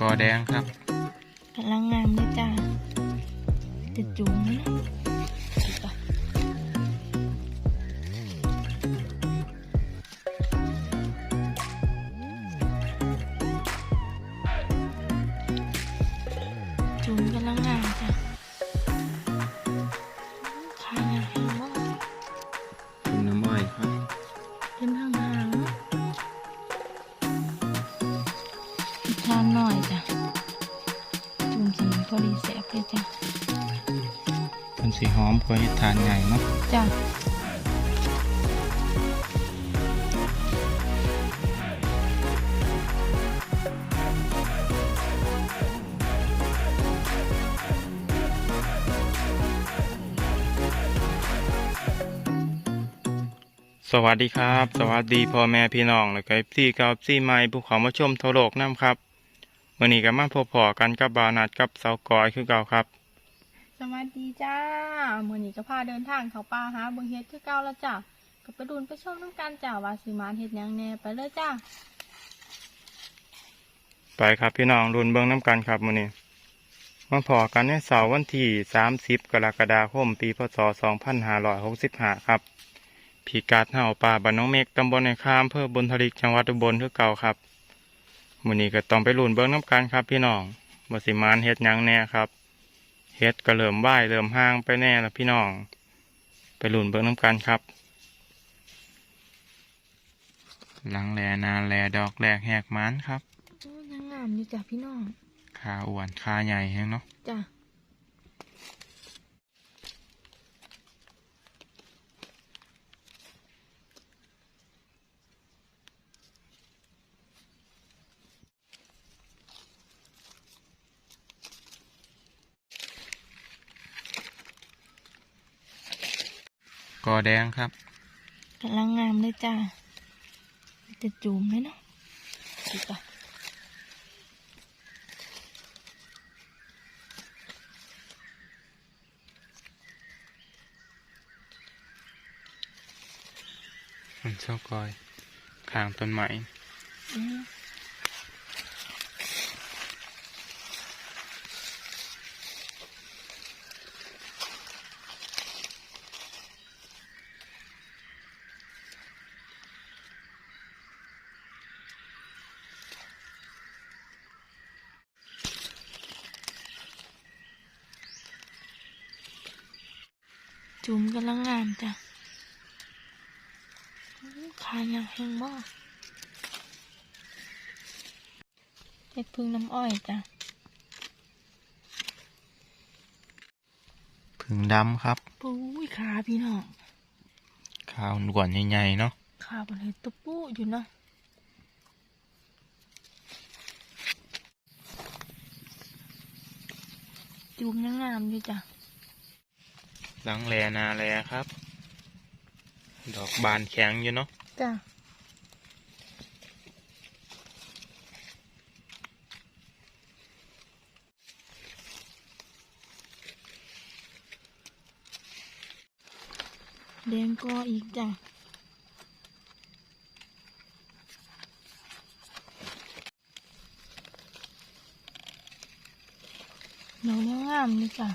กอแดงครับกำลังงามเลยจ้าจะจุ๋มนะ ทานหน่อยจ้ะจุ่มสีพอดีแสบเลยจ้ะเป็นสีหอมกว่าเห็ดทานใหญ่เนาะจ้ะสวัสดีครับ สวัสดีพ่อแม่พี่น้อง และก็พี่กับซี่ไม้ผู้เขอมาชมทั่วโลกน้ำครับ วันนี้ก็มาพบพอกันกับบาวนัดกับเสากอยคือเก่าครับ สวัสดีจ้ามื่อนี้ก็พาเดินทางเขาป่าหาเบิ่งเฮ็ดคือเก่าแล้วจ้ะก็ไปดูนไปชมน้ำกันจ้าว่าสิมานเฮ็ดหยังแหน่ไปเลยจ้าไปครับพี่น้องรุนเบิ้งน้ำกันครับมื้อนี้มาพอกันในเสาร์วันที่ 30 กรกฎาคม ปีพศ 2565 ครับพีกาดเห่าป่าบ้านน้องเมกตำบลในคามอำเภอบนทริกจังหวัดอุบลคือเก่าครับ มื้อนี้ก็ต้องไปรุนเบิ้งน้ำกันครับ พี่น้องว่าสิมานเฮ็ดหยังแน่ครับเฮ็ดก็เริ่มว่ายเริ่มห่างไปแน่แล้วพี่น้อง ไปรุนเบิ้งน้ำกันครับ หลังแลนาแลดอกแรกแหกมันครับโอ้ยังงามอยู่จ้ะพี่น้องขาอ้วนขาใหญ่แฮงเนาะจ้ะ อแดงครับกำลังงามเลยจ้าจะจุ่มเลยเนาะดูก่อนมันเจ้ากอยข้างต้นไม้ จุ่มกำลังงามจ้ะอู้ขายงามแห้งมากเห็ดพึ่งน้ำอ้อยจ้ะผึ่งดำครับปุ้ยขาพี่น้องขาวหนวดใหญ่ๆเนาะขาบนเลยตะปูอยู่เนาะจุ่มยังงามอยู่จ้ะ หลังแลนาแลครับ ดอกบานแข็งอยู่เนาะจ้ะแดงก็อีกจ้ะดอกยังงามนี่จ้ะ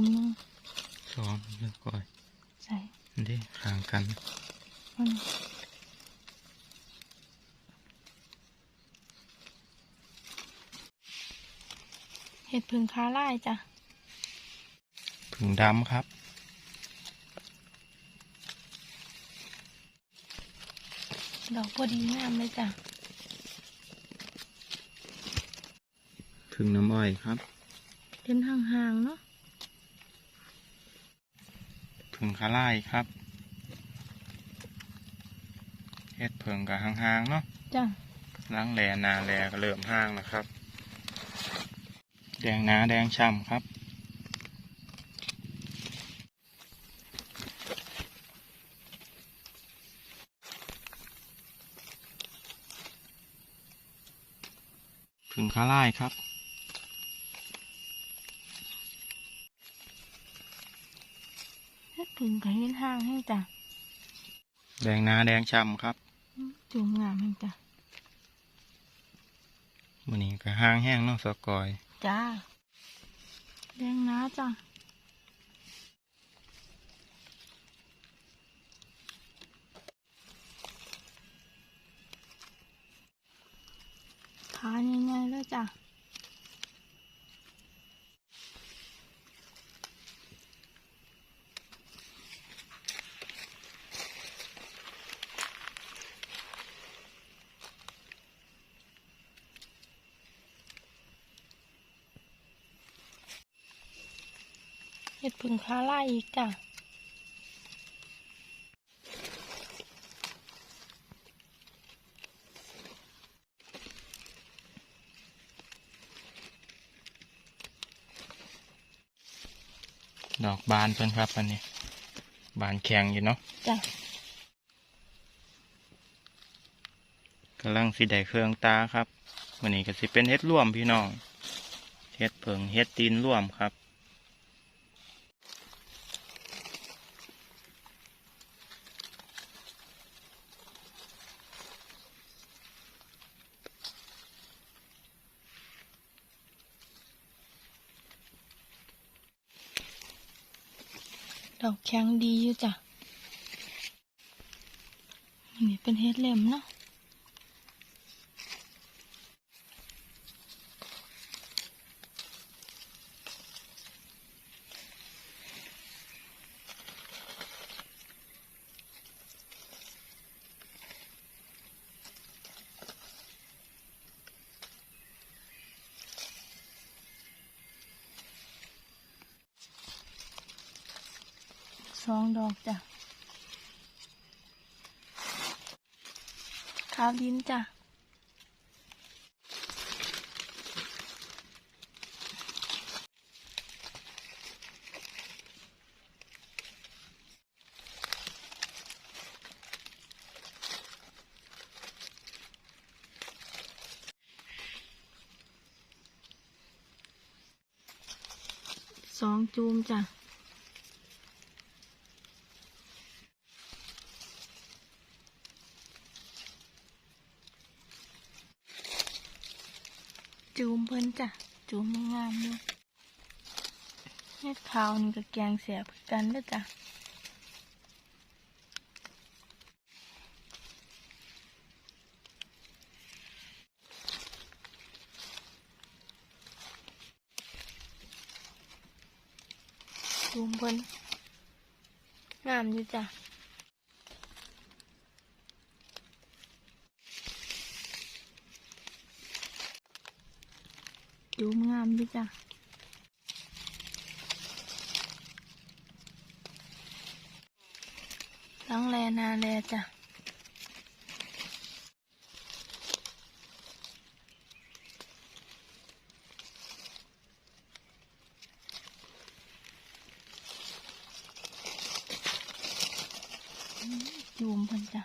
มยังสองเลือกก่อยใส่อันนี้ข้างกันมันเห็ดพึ่งค้าไล่จ้ะผึ่งดำครับดอกพอดีงามเลยจ้ะผึ่งน้ำอ้อยครับเป็นห่างๆเนาะ ผึ่งขาไล่ครับเฮ็ดเพิงกับห่างๆเนาะจ้ะหลังแลนาแลก็เริ่มห่างนะครับ แดงหนาแดงช่ำครับผึ่งขาไล่ครับ พึ่งก็เห็นห้างให้จ้ะแดงหนาแดงช่ำครับจุ่มงามให้จ้ะมื้อนี้ก็ห้างแห้งเนาะสกอย จ้า แดงนะจ้ะขาง่ายๆเลยจ้ะ ห็ดผึ่งคาล่าอีกจ้ะดอกบานเพิ่นครับอันนี้ บานแข็งอยู่เนาะจ้ะกำลังสิได้เครื่องตาครับมื้อนี้ก็สิเป็นเฮ็ดร่วมพี่น้องเฮ็ดเผิงเฮ็ดตีนร่วมครับ ดอกแข็งดีอยู่จ้ะนี่เป็นเฮ็ดเล็มเนาะ สองดอกจ้ะขาวดินจ้ะสองจูมจ้ะ จ้ะจูมไม่งามเลยเฮ็ดขาวนี่ก็แกงเสียบกันด้อจ้ะจูมเพิ่นงามอยู่จ้ะ จูมงามอยู่จ้ะหลังแลนาแลจ้ะจูมพิ่นจ้ะ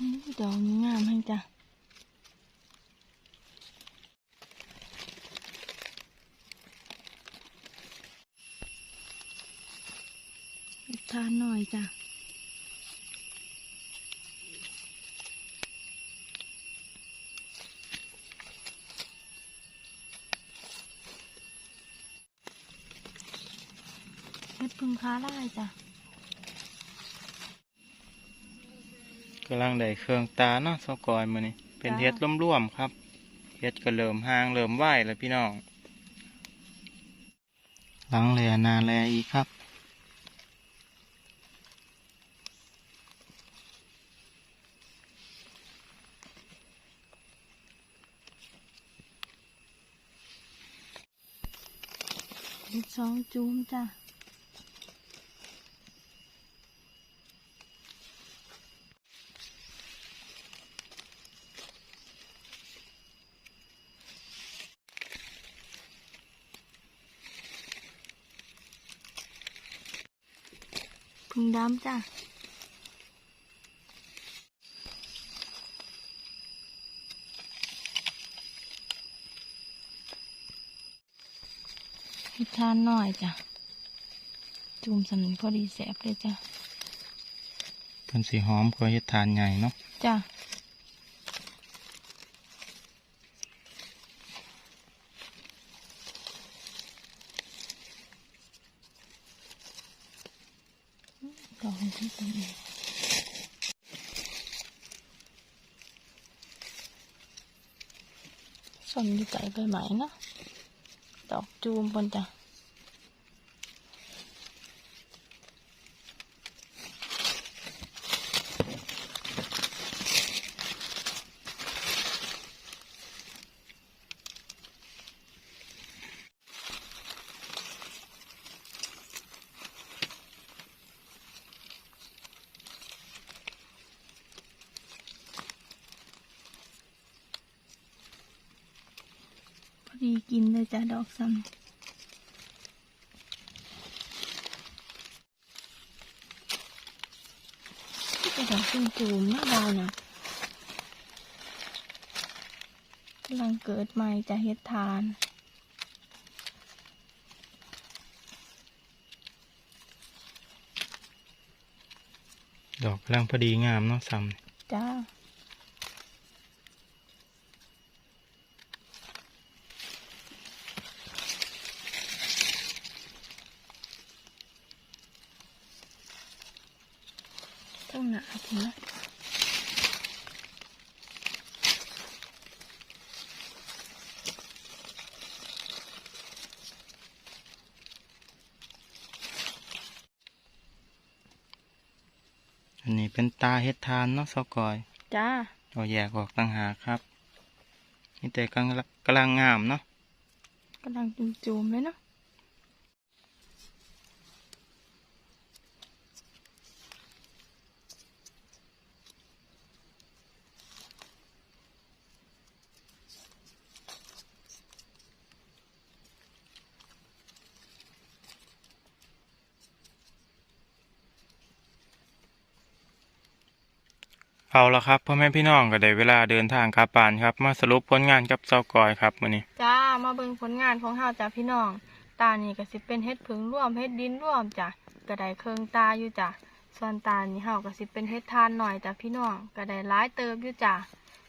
อืม ดอกงามให้จ้ะทานหน่อยจ้ะเฮ็ดพึ่งค้าได้จ้ะ กำลังได้เครื่องตาเนาะสกอยมื้อนี้เป็นเฮ็ดร่วมๆครับเฮ็ดก็เริ่มห่างเริ่มไหวแล้วพี่น้อง หลังแลนาแลอีกครับเฮ็ดสองจูมจ้ะ พึ่งดำจ้ะอเฮ็ดทานหน่อยจ้ะ จุ่มสำนึกพอดีแสบเลยจ้ะเป็นสีหอมกว่าเฮ็ดทานใหญ่เนาะจ้ะ ดอกที่ตัวเองสนอยู่ใจใบไหมนะดอกจูมบนจ้ะ กินเลยจ้ะดอกซ้ำที่เป็นดอกจุ่มจูมๆนะดาวนะกำลังเกิดใหม่จะเฮ็ดทานดอกกำลังพอดีงามเนาะซ้จ้า ต้องหนาทีนะำอันนี้เป็นตาเฮ็ดทานเนาะเสากอย จ้าเอาแยกออกต่างหากครับ นี่แต่กำลังกำลังงามเนาะกำลังจุ่มจูมๆเลยเนาะ เอาละครับพ่อแม่พี่น้องก็ได้เวลาเดินทางกลับบ้านครับ มาสรุปผลงานกับเสากอยครับมื้อนี้จ้ามาเบิ่งผลงานของเฮาจ้าพี่น้อง ตานี่ก็สิเป็นเฮ็ดผึ่งร่วมเฮ็ดดินร่วมจ้ะก็ได้เครื่องตาอยู่จ้ะส่วนตานี่เฮาก็สิเป็นเฮ็ดทานหน่อยจ้ะพี่น้องก็ได้หลายเติบอยู่จ้ะ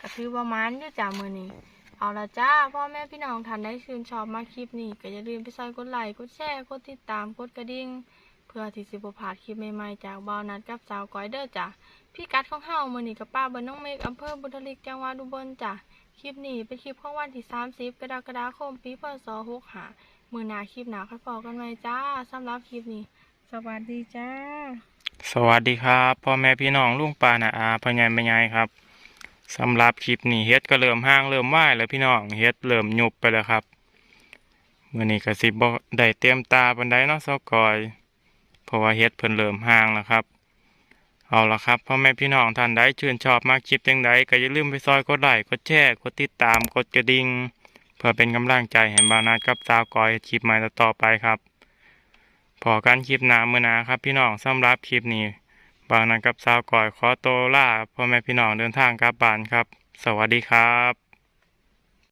ก็ถือว่ามันอยู่จ้ะมื้อนี้ เอาละจ้าพ่อแม่พี่น้องท่านใดชื่นชอบมาคลิปนี้ก็อย่าลืมไปซอยกดไลค์กดแชร์กดติดตามกดกระดิ่ง พื่อที่สิบ่พาดคลิปใหม่ๆจากบ่าวนัดกับสาวก้อยเด้อจ้ะพี่กัดของเฮามือนี้กับป้าบนน้องเมฆอำเภอบุทลิกจังหวัดอุบลจ้ะคลิปนี้เป็นคลิปของวันที่ 30 กรกฎาคมปีพศ65มือหนาคลิปหนาค่อยพบกันใหมจ้าสำหรับคลิปนี้ สวัสดีจ้า สวัสดีครับพ่อแม่พี่น้องลุงป้านาอาพ่อใหญ่แม่ใหญ่ครับสำหรับคลิปนี้เฮ็ดก็เริ่มห้างเริ่มไหวแล้วพี่น้องเฮ็ดเริ่มยุบไปแล้วครับมื้อนี้ก็สิบ่ได้เตรียมตาปานใดเนาะสากอย ราะว่าเฮ็ดเพิ่นเริ่มห้างแล้วครับเอาละครับพ่อแม่พี่น้องท่านใดชื่นชอบมากคลิปจังใดก็อย่าลืมไปซอยกดไลค์กดแชร์กดติดตามกดกระดิ่งเพื่อเป็นกำลังใจให้บานาดกับสาวกอยคลิปใหม่ต่อไปครับพอกันคลิปหน้ามือนาครับพี่น้องสำหรับคลิปนี้บางนาดกับสาวกอยขอโตัวลาพ่อแม่พี่น้องเดินทางกลับบ้านครับ สวัสดีครับ